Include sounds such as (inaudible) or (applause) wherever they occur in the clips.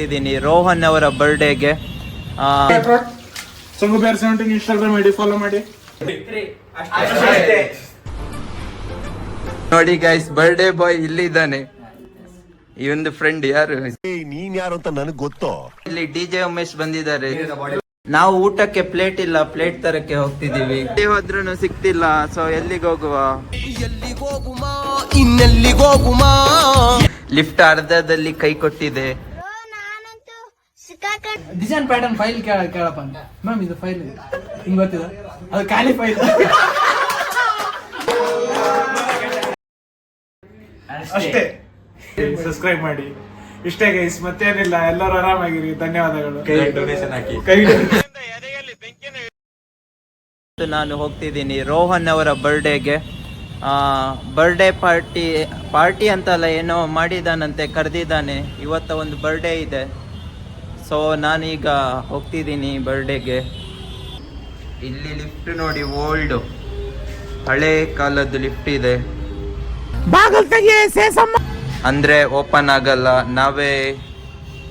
ಹೋಗ್ತಿದ್ದೀನಿ ರೋಹನ್ ಅವರ ಬರ್ಡೇಗೆ Instagram ID follow ಮಾಡಿ. ನೋಡಿ ಗೈಸ್ ಬರ್ಡೇ ಬಾಯ್ ಇಲ್ಲಿದ್ದಾನೆ. ಈ ಒಂದು ಫ್ರೆಂಡ್ ಯಾರು? ನೀನ್ ಯಾರು ಅಂತ ನನಗೆ ಗೊತ್ತೋ? ಇಲ್ಲಿ ಡಿ ಜೆ ಉಮೇಶ್ ಬಂದಿದ್ದಾರೆ. ನಾವು ಊಟಕ್ಕೆ ಪ್ಲೇಟ್ ಇಲ್ಲ ಪ್ಲೇಟ್ ತರಕ್ಕೆ ಹೋಗ್ತಿದೀವಿ ಹೋದ್ರೂ ಸಿಕ್ತಿಲ್ಲ ಸೊ ಎಲ್ಲಿಗೆ ಹೋಗುವ? ಇನ್ನೆಲ್ಲಿಗೋಗುಮಾ ಲಿಫ್ಟ್ ಅರ್ಧದಲ್ಲಿ ಕೈ ಕೊಟ್ಟಿದೆ. ಡಿಸೈನ್ ಪ್ಯಾಟರ್ನ್ ಫೈಲ್ ಕೇಳಪ್ಪ ಅಂತ. ಮ್ಯಾಮ್ ಇದು ಫೈಲ್ ಹಿಂಗ್ ಗೊತ್ತಿದೆ? ಅದು ಖಾಲಿ ಫೈಲ್ ಅಷ್ಟೇ. ಸಬ್ಸ್ಕ್ರೈಬ್ ಮಾಡಿ. ಇಷ್ಟೇ ಗೈಸ್ ಮತ್ತೇನಿಲ್ಲ. ಎಲ್ಲರೂ ಆರಾಮಾಗಿರಿ. ಧನ್ಯವಾದಗಳು. ಕೈ ಇವತ್ತು ನಾನು ಹೋಗ್ತಿದ್ದೀನಿ ರೋಹನ್ ಅವರ ಬರ್ಡೇಗೆ ಬರ್ಡೇ ಪಾರ್ಟಿ ಪಾರ್ಟಿ ಅಂತಲ್ಲ ಏನೋ ಮಾಡಿದಾನಂತೆ ಕರೆದಿದ್ದಾನೆ. ಇವತ್ತ ಒಂದು ಬರ್ಡೇ ಇದೆ. ಸೊ ನಾನೀಗ ಹೋಗ್ತಿದ್ದೀನಿ ಬರ್ಡೇಗೆ. ಇಲ್ಲಿ ಲಿಫ್ಟ್ ನೋಡಿ ಓಲ್ಡ್ ಹಳೆ ಕಾಲದ್ದು ಲಿಫ್ಟ್ ಇದೆ. ಅಂದ್ರೆ ಓಪನ್ ಆಗಲ್ಲ ನಾವೇ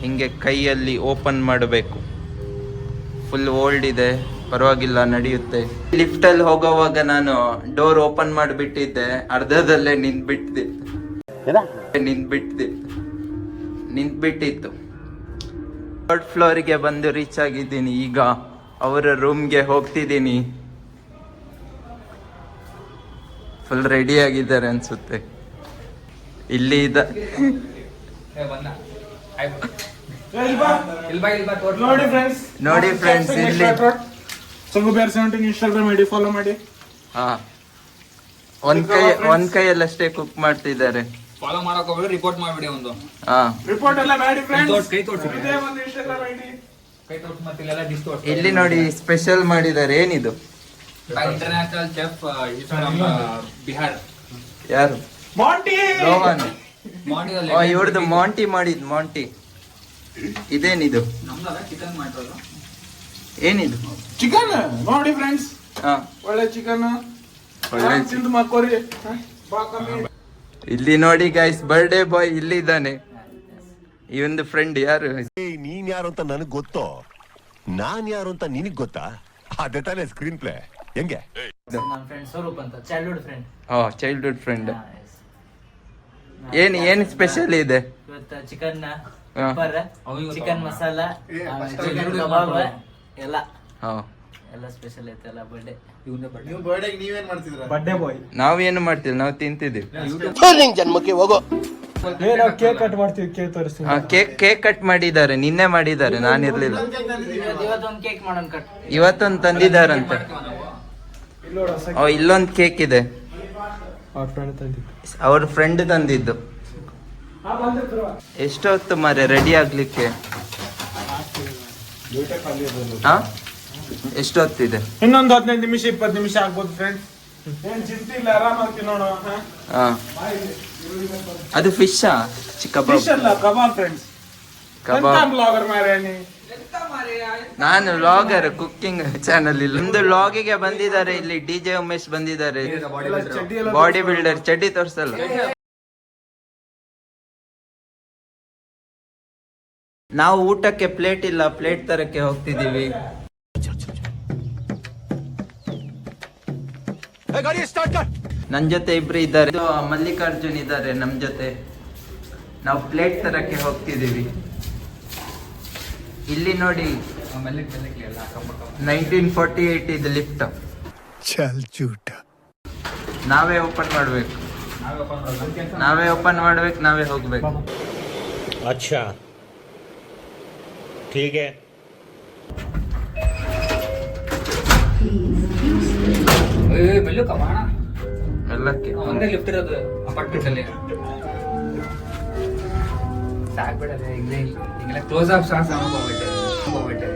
ಹಿಂಗೆ ಕೈಯಲ್ಲಿ ಓಪನ್ ಮಾಡಬೇಕು. ಫುಲ್ ಓಲ್ಡ್ ಇದೆ ಪರವಾಗಿಲ್ಲ ನಡೆಯುತ್ತೆ. ಲಿಫ್ಟ್ ಅಲ್ಲಿ ಹೋಗೋವಾಗ ನಾನು ಡೋರ್ ಓಪನ್ ಮಾಡಿಬಿಟ್ಟಿದ್ದೆ ಅರ್ಧದಲ್ಲೇ ನಿಂತ್ಬಿಟ್ಟಿದ್ದೆ ನಿಂತ್ಬಿಟ್ಟಿದ್ದೆ ನಿಂತ್ಬಿಟ್ಟಿತ್ತು. ಥರ್ಡ್ ಫ್ಲೋರಿಗೆ ಬಂದು ರೀಚ್ ಆಗಿದ್ದೀನಿ. ಈಗ ಅವರ ರೂಮ್ಗೆ ಹೋಗ್ತಿದ್ದೀನಿ. ಫುಲ್ ರೆಡಿ ಆಗಿದ್ದಾರೆ ಅನ್ಸುತ್ತೆ. ಇಲ್ಲಿ ಇದ ನೋಡಿ ಫ್ರೆಂಡ್ಸ್ ನೋಡಿ ಇಲ್ಲಿ. Sangu bear seventeen Instagram ID follow ಮಾಡಿ. ಹಾ. ಒಂದ್ ಕೈ ಒಂದ್ ಕೈಯಲ್ಲಷ್ಟೇ ಕುಕ್ ಮಾಡ್ತಿದ್ದಾರೆ. ಫಾಲೋ ಮಾಡಕ್ ಹೋಗ್ಬೇಡಿ ರಿಪೋರ್ಟ್ ಮಾಡ್ಬಿಡಿ ಒಂದು. ಹಾ. ರಿಪೋರ್ಟ್ ಎಲ್ಲ ಮಾಡಿ ಫ್ರೆಂಡ್ಸ್ ಕೈ ತೋರ್ಸಿ. ಇದೇ ಒಂದು ಇನ್ಸ್ಟಾಗ್ರಾಮ್ ಐಡಿ ಕೈ ತೋರ್ಸಿ ಮತ್ತೆ ಇಲ್ಲೆಲ್ಲ ಡಿಸ್ ತೋರ್ಸಿ. ಇಲ್ಲಿ ನೋಡಿ ಸ್ಪೆಷಲ್ ಮಾಡಿದ್ದಾರೆ ಏನಿದು? ಇಂಟರ್ನ್ಯಾಷನಲ್ ಚೆಫ್ ಫ್ರಮ್ ಬಿಹಾರ್ ಯಾರು? ಮಾಂಟಿ ರೋಹನ್. ಓ ಇವ್ರದ್ದು ಮಾಂಟಿ ಮಾಡಿದ್ ಮಾಂಟಿ ಇದೇನಿದು? ನಮ್ದಲ್ಲ ಚಿಕನ್ ಮಾಡಿರೋದು ಏನಿದು? ಚಿಕನ್ ನೋಡಿ ಫ್ರೆಂಡ್ಸ್ ಹಾ. ಒಳ್ಳೆ ಚಿಕನ್ ಒಳ್ಳೆ ತಿಂದು ಮಕ್ಕೋರಿ. ಬಾ ಕಮ್ಮಿ. ಇಲ್ಲಿ ನೋಡಿ ಗೈಸ್ ಬರ್ಡೇ ಬಾಯ್ ಇಲ್ಲಿದ್ದಾನೆ ಈ ಒಂದು ಫ್ರೆಂಡ್ ಯಾರು? ನೀನ್ ಯಾರು ಅಂತ ನನಗ್ ಗೊತ್ತೋ? ನಾನ್ ಯಾರು ಅಂತ ನಿನಗ್ ಗೊತ್ತಾ? ಅದೇ ತಾನೇ ಸ್ಕ್ರೀನ್ ಪ್ಲೇ ಹೆಂಗೆ? ನನ್ನ ಫ್ರೆಂಡ್ ಸ್ವರೂಪ್ ಅಂತ ಚೈಲ್ಡ್ಹುಡ್ ಫ್ರೆಂಡ್ ಹಾ ಚೈಲ್ಡ್ಹುಡ್ ಫ್ರೆಂಡ್ ಏನ್ ಏನ್ ಸ್ಪೆಷಲ್ ಇದೆ? ಇವತ್ತು ಚಿಕನ್. ಚಿಕನ್. ಮಸಾಲ ಚಿಕನ್ ಎರಡು ಕಬಾಬ್ ಎಲ್ಲ. ಹಾ. ಎಲ್ಲ ಸ್ಪೆಷಲ್ ಐತೆ ಎಲ್ಲ ಬರ್ಡೇ ಬರ್ಡೇ ಬಾಯ್ ನಾವೇನು ಮಾಡ್ತಿಲ್ಲ ನಾವು ತಿಂತಿದ್ದೀವಿ. ಜನ್ಮಕ್ಕೆ ಹೋಗೋ. ಏ ನಾವು ಕೇಕ್ ಕಟ್ ಮಾಡ್ತೀವಿ ಕೇಕ್ ತೋರಿಸ್ತೀವಿ ಹಾ ಕೇಕ್ ಕೇಕ್ ಕಟ್ ಮಾಡಿದ್ದಾರೆ. ನಿನ್ನೆ ಮಾಡಿದ್ದಾರೆ ನಾನಿರ್ಲಿಲ್ಲ ಇವತ್ತೊಂದು ಕೇಕ್ ಮಾಡೋಣ ಕಟ್ ಇವತ್ತೊಂದು ತಂದಿದ್ದಾರಂತೆ. ಓ ಇಲ್ಲೊಂದು ಕೇಕ್ ಇದೆ. ಅವ್ರ ಫ್ರೆಂಡ್ ತಂದಿ ಅವ್ರ ಫ್ರೆಂಡ್ ತಂದಿದ್ದು. ಎಷ್ಟೊತ್ತು ಮಾರೆ ರೆಡಿ ಆಗ್ಲಿಕ್ಕೆ? ಹಾ? ಎಷ್ಟೊತ್ತಿದೆ ಇನ್ನೊಂದು ಹದಿನೈದು ನಿಮಿಷ ಇಪ್ಪತ್ತು ನಿಮಿಷ ಆಗ್ಬೋದು ಫ್ರೆಂಡ್ಸ್ ಏನ್ ಚಿಂತೆ ಇಲ್ಲ ಆರಾಮಾಗಿ ತಿನ್ನೋಣ ಹಾ? ಅದು ಫಿಶಾ ಚಿಕ್ಕ ಫಿಶ್ ಅಲ್ಲ ಕಬಾಬ್ ಫ್ರೆಂಡ್ಸ್ ಕಬಾಬ್. ಬ್ಲಾಗರ್ ಮಾರೇ ನಾನು ವ್ಲಾಗರ್ ಕುಕ್ಕಿಂಗ್ ಚಾನಲ್ ಇಲ್ಲಿ. ಒಂದು ವ್ಲಾಗಿಗೆ ಬಂದಿದ್ದಾರೆ ಇಲ್ಲಿ ಡಿ ಜೆ ಉಮೇಶ್ ಬಂದಿದ್ದಾರೆ. ಬಾಡಿ ಬಿಲ್ಡರ್ ಚಡ್ಡಿ ತೋರ್ಸಲ್ಲ. ನಾವು ಊಟಕ್ಕೆ ಪ್ಲೇಟ್ ಇಲ್ಲ ಪ್ಲೇಟ್ ತರಕ್ಕೆ ಹೋಗ್ತಿದೀವಿ ಗಾಡಿ ಸ್ಟಾರ್ಟ್ ಕಟ್ ನನ್ ಜೊತೆ ಇಬ್ರು ಇದ್ದಾರೆ ಇದು ಮಲ್ಲಿಕಾರ್ಜುನ್ ಇದ್ದಾರೆ ನಮ್ ಜೊತೆ ನಾವು ಪ್ಲೇಟ್ ತರಕ್ಕೆ ಹೋಗ್ತಿದೀವಿ ಇಲ್ಲಿ ನೋಡಿ ಆಮೇಲೆ ಬೆಲ್ಲಕ್ಕೆ ಎಲ್ಲ ಅಕ್ಕಪಕ್ಕ ನೈನ್ಟೀನ್ ಫಾರ್ಟಿ ಏಟ್ ಇದು ಲಿಫ್ಟ್ ಚಲ್ ಚೂಟ ನಾವೇ ಓಪನ್ ಮಾಡ್ಬೇಕು ನಾವೇ open ಮಾಡೋದು. ನಮ್ ಕೆಲ್ಸ ನಾವೇ ಓಪನ್ ಮಾಡ್ಬೇಕು ನಾವೇ ಹೋಗ್ಬೇಕು अच्छा ठीक है ಬೆಲ್ಲು ಕಮಾಣ ಎಲ್ಲಕ್ಕೆ ಒಂದೇ ಲಿಫ್ಟ್ ಇರೋದು ಅಪಾರ್ಟ್ಮೆಂಟ್ ಅಲ್ಲಿ. ಸಾಕ್ಬಿಡದೆ ಈಗಲೇ ಈಗಲೇ ಕ್ಲೋಸ್ ಅಪ್ ಸಾಸ್ ಹೋಗ್ಬಿಟ್ಟೆ ಹೋಗ್ಬಿಟ್ಟೆ.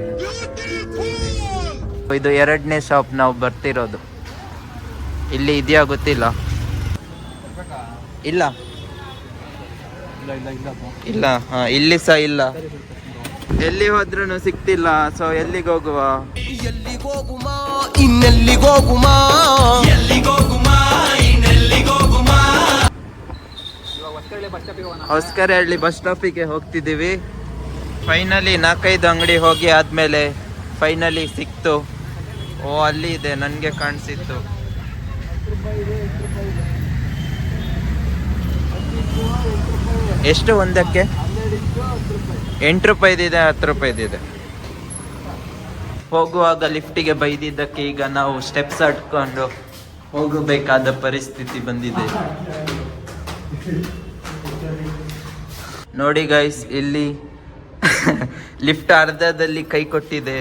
ಇದು ಎರಡನೇ ಶಾಪ್ ನಾವು ಬರ್ತಿರೋದು. ಇಲ್ಲಿ ಇದೆಯಾ ಗೊತ್ತಿಲ್ಲ. ಇಲ್ಲ. ಇಲ್ಲ ಹಾ ಇಲ್ಲಿ ಸಹ ಇಲ್ಲ. ಎಲ್ಲಿ ಹೋದ್ರೂ ಸಿಕ್ತಿಲ್ಲ ಸೊ ಎಲ್ಲಿಗೆ ಹೋಗುವ? ಎಲ್ಲಿಗೋಗುಮಾ ಹಳ್ಳಿ ಬಸ್ ಸ್ಟಾಪಿಗೆ ಹೋಗ್ತಿದ್ದೀವಿ. ಫೈನಲಿ ನಾಲ್ಕೈದು ಅಂಗಡಿ ಹೋಗಿ ಆದ್ಮೇಲೆ ಫೈನಲಿ ಸಿಕ್ತು. ಓ ಅಲ್ಲಿ ಇದೆ ನನಗೆ ಕಾಣಿಸಿತ್ತು. ಎಷ್ಟು ಒಂದಕ್ಕೆ? ಎಂಟು ರೂಪಾಯಿದಿದೆ ಹತ್ತು ರೂಪಾಯಿದಿದೆ. ಹೋಗುವಾಗ ಲಿಫ್ಟಿಗೆ ಬೈದಿದ್ದಕ್ಕೆ ಈಗ ನಾವು ಸ್ಟೆಪ್ಸ್ ಹಟ್ಕೊಂಡು ಹೋಗಬೇಕಾದ ಪರಿಸ್ಥಿತಿ ಬಂದಿದೆ. ನೋಡಿ ಗೈಸ್ ಇಲ್ಲಿ (laughs) ಲಿಫ್ಟ್ ಅರ್ಧದಲ್ಲಿ ಕೈ ಕೊಟ್ಟಿದೆ.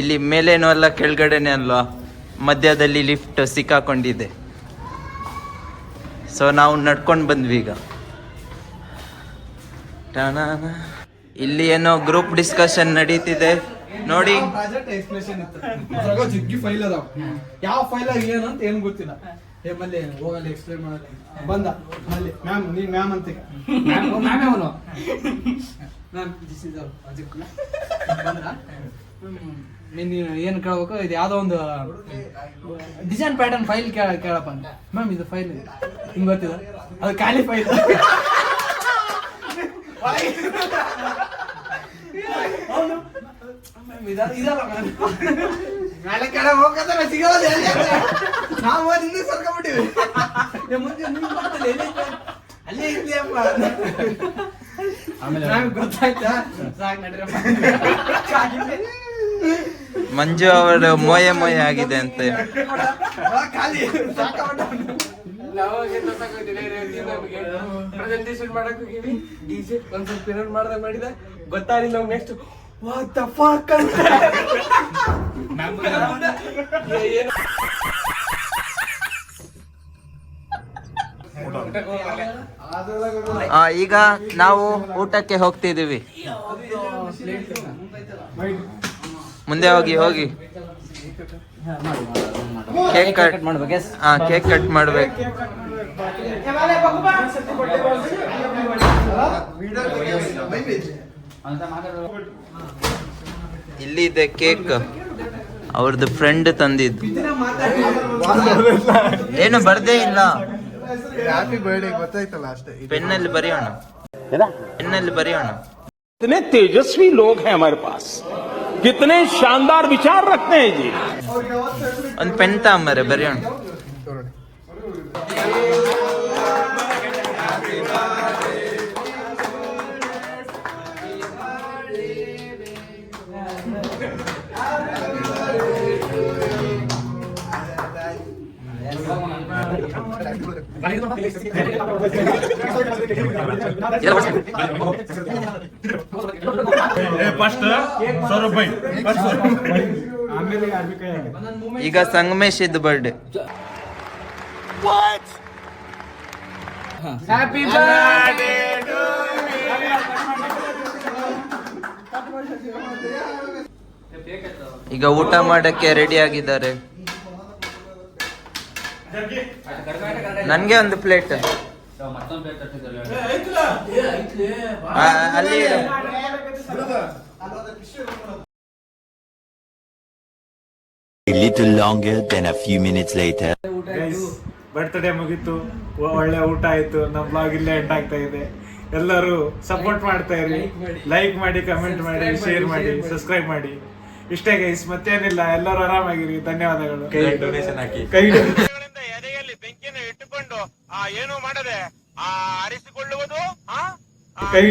ಇಲ್ಲಿ ಮೇಲೇನು ಅಲ್ಲ ಕೆಳಗಡೆನೆ ಅಲ್ವಾ? ಮಧ್ಯದಲ್ಲಿ ಲಿಫ್ಟ್ ಸಿಕ್ಕಾಕೊಂಡಿದೆ. ಸೊ ನಾವು ನಡ್ಕೊಂಡು ಬಂದ್ವಿ ಈಗ. ಇಲ್ಲಿ ಏನೋ ಗ್ರೂಪ್ ಡಿಸ್ಕಷನ್ ನಡೀತಿದೆ. ನೋಡಿ. ಪ್ರಾಜೆಕ್ಟ್ ಎಕ್ಸ್ಪ್ಲೇಷನ್ ಇತ್ತು? ಅದ್ರಾಗ ಜಗ್ಗಿ ಫೈಲ್ ಅದಾವ. ಯಾವ ಫೈಲ್ ಏನು ಅಂತ ಏನ್ ಗೊತ್ತಿಲ್ಲ. ಏ ಮಲ್ಲಿ ಹೋಗಲ್ಲಿ ಎಕ್ಸ್ಪ್ಲೇನ್ ಮಾಡಲ್ಲ ಬಂದ. ಮಲ್ಲಿ ಮ್ಯಾಮ್ ನೀ ಮ್ಯಾಮ್ ಅಂತ ಮ್ಯಾಮ್ ಅವನು. ಮ್ಯಾಮ್ ದಿಸ್ ಇಸ್ ಪ್ರಾಜೆಕ್ಟ್ ಬಂದ ನೀನು ಏನು ಕೇಳ್ಬೇಕು? ಇದು ಯಾವ್ದೋ ಒಂದು ಡಿಸೈನ್ ಪ್ಯಾಟರ್ನ್ ಫೈಲ್ ಕೇಳ ಕೇಳಪ್ಪ ಮ್ಯಾಮ್ ಇದು ಫೈಲ್ ಹಿಂಗ್ ಗೊತ್ತಿಲ್ಲ? ಅದು ಖಾಲಿ ಫೈಲ್ ಸಿಗೋದು? ನಾವು ಸರ್ಕೊಂಡ್ಬಿಟ್ಟಿವಿ ಮುಂದೆ ಮುಂದೆ? ಅಲ್ಲೇ ಅಪ್ಪ. ಆಮೇಲೆ ಗೊತ್ತಾಯ್ತಾ? ಸಾಕ್ ನಡ್ರಪ್ಪ. ಮಂಜು ಅವರ ಮೊಯೆ ಮೊಯೆ ಆಗಿದೆ ಅಂತೆ. ಮಾಡಕ್ ಹೋಗಿವಿ. ಡಿಜೆ ಒಂದ್ ಸ್ವಲ್ಪ ಮಾಡಿದ ಗೊತ್ತಾಗಿಲ್ಲ ನಾವು ನೆಕ್ಸ್ಟ್ ವಾಟ್ ದ ಫಕ್ ಅಂತ. ಏನು ಆ, ಈಗ ನಾವು ಊಟಕ್ಕೆ ಹೋಗ್ತಿದೀವಿ ಮುಂದೆ ಹೋಗಿ ಹೋಗಿ. ಕೇಕ್ ಕಟ್ ಮಾಡ್ಬೇಕು ಕೇಕ್ ಕಟ್ ಮಾಡ್ಬೇಕು. ಇಲ್ಲಿ ಇದೆ ಕೇಕ್ ಅವ್ರದ್ದು ಫ್ರೆಂಡ್ ತಂದಿದ್ದು. ಏನು ಬರ್ದೇ ಇಲ್ಲ. ಹ್ಯಾಪಿ ಪೆನ್ನಲ್ಲಿ ಬರೆಯೋಣ. ಪೆನ್ನಲ್ಲಿ ಬರೆಯೋಣ. ತೇಜಸ್ವಿ ಲೋಗ್ ಹೇ ಪಾಸ್ कितने शानदार विचार रखते हैं जी ಒಂದು ಪೆನ್ ತಗೊಂಬರೆ ಬರೆಯೋಣ (laughs) ಈಗ ಸಂಗಮೇಶ್ ಇದ್ದು ಬರ್ಡೆ ಹ್ಯಾಪಿ ಬರ್ಡೇ ಈಗ ಊಟ ಮಾಡಕ್ಕೆ ರೆಡಿ ಆಗಿದ್ದಾರೆ. ನನ್ಗೆ ಒಂದು ಪ್ಲೇಟ್ ಅಲ್ಲಿ. A little longer than a few minutes later. Birthday ಮುಗೀತು. ಒಳ್ಳೆ ಊಟ ಆಯ್ತು. ನಮ್ಮ ಬ್ಲಾಗ್ ಇಲ್ಲೇ ಎಂಡ್ ಆಗ್ತಾ ಇದೆ. ಎಲ್ಲರೂ ಸಪೋರ್ಟ್ ಮಾಡ್ತಾ ಇರಿ. ಲೈಕ್ ಮಾಡಿ. ಕಮೆಂಟ್ ಮಾಡಿ ಶೇರ್ ಮಾಡಿ ಸಬ್ಸ್ಕ್ರೈಬ್ ಮಾಡಿ ಇಷ್ಟೇ ಗೈಸ್ ಮತ್ತೇನಿಲ್ಲ. ಎಲ್ಲರೂ ಆರಾಮಾಗಿರಿ. ಧನ್ಯವಾದಗಳು. ಕೈ ಡೊನೇಷನ್ ಹಾಕಿ. ಕೈ ಎದೆಯಲ್ಲಿ ಬೆಂಕಿಯನ್ನು ಇಟ್ಟುಕೊಂಡು ಆ ಏನು ಮಾಡದೆ? ಆ ಆರಿಸಿಕೊಳ್ಳುವುದು? ಆ? ಕೈ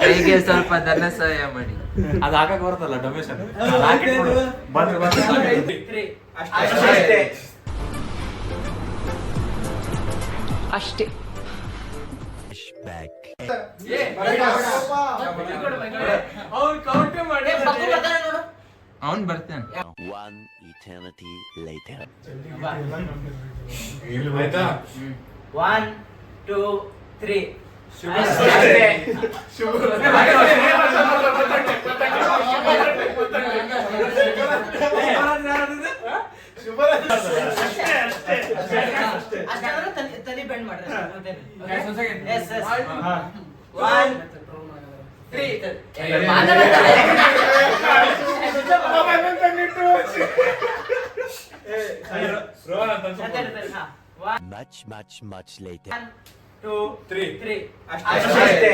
ಕೈಗೆ ಸ್ವಲ್ಪ ಧನ ಸಹಾಯ ಮಾಡಿ. ಅದು ಹಾಕಕ್ ಬರುತ್ತಲ್ಲ ಡೊಮೇಶನ್ ಬಂದ್ರೆ ಬಂದ್ರೆ ಅಷ್ಟೇ. ಅವನ್ ಬರ್ತಾನೆ. One eternity later. ಆಯ್ತಾ ಒನ್ ಟೂ ತ್ರೀ ತಲೆ ಬೆಂಡ್ ಮಾಡ್ರಿ yes yes one three Much, much, much later. Two three three ಅಷ್ಟೇ